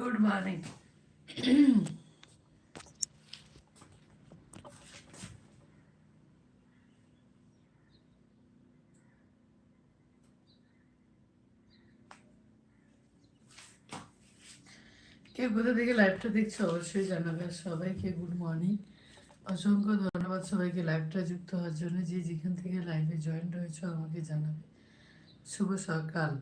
Good morning কেউ কোথা থেকে লাইভটা দেখছ? অবশ্যই জানাবে সবাইকে গুড মর্নিং অসংখ্য ধন্যবাদ সবাইকে লাইভটা যুক্ত হওয়ার জন্য। যে যেখান থেকে লাইভে জয়েন হয়েছো, আমাকে জানাবে। শুভ সকাল।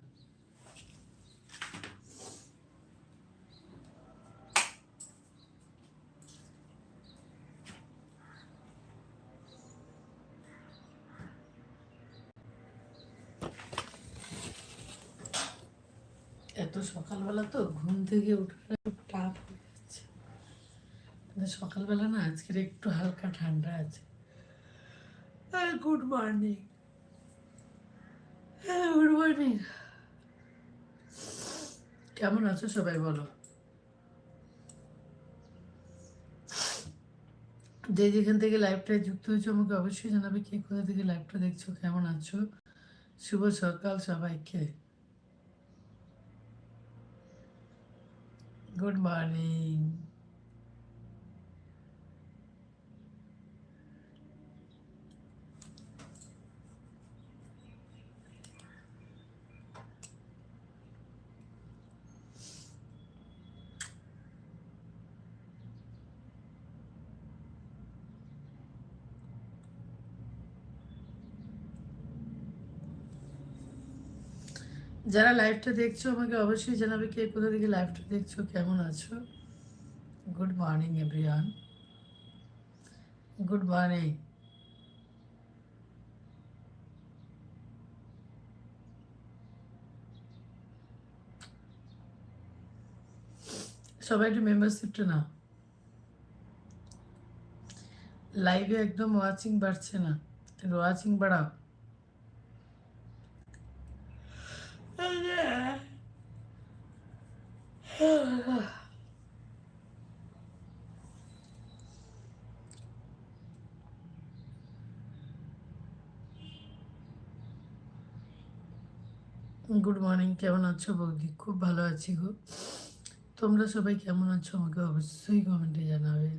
এত সকালবেলা তো ঘুম থেকে খুব টাফ হয়ে যাচ্ছে। সকালবেলা না আজকের একটু হালকা ঠান্ডা আছে। গুড মর্নিং হ্যাঁ গুড মর্নিং কেমন আছো সবাই বলো? যে যেখান থেকে লাইভটায় যুক্ত হয়েছো, আমাকে অবশ্যই জানাবে কে কোথা থেকে লাইভটা দেখছ, কেমন আছো? শুভ সকাল সবাইকে। গুড মর্নিং যারা লাইভটা দেখছ, আমাকে অবশ্যই জানাবে কে কোথা থেকে লাইভটা দেখছ, কেমন আছো? Good morning everyone good morning সবাই একটু মেম্বারশিপটা না লাইভে একদম ওয়াচিং বাড়ছে না। ওয়াচিং বাড়াও। গুড মর্নিং কেমন আছো বৌদি? খুব ভালো আছি গো। তোমরা সবাই কেমন আছো আমাকে অবশ্যই কমেন্টে জানাবে।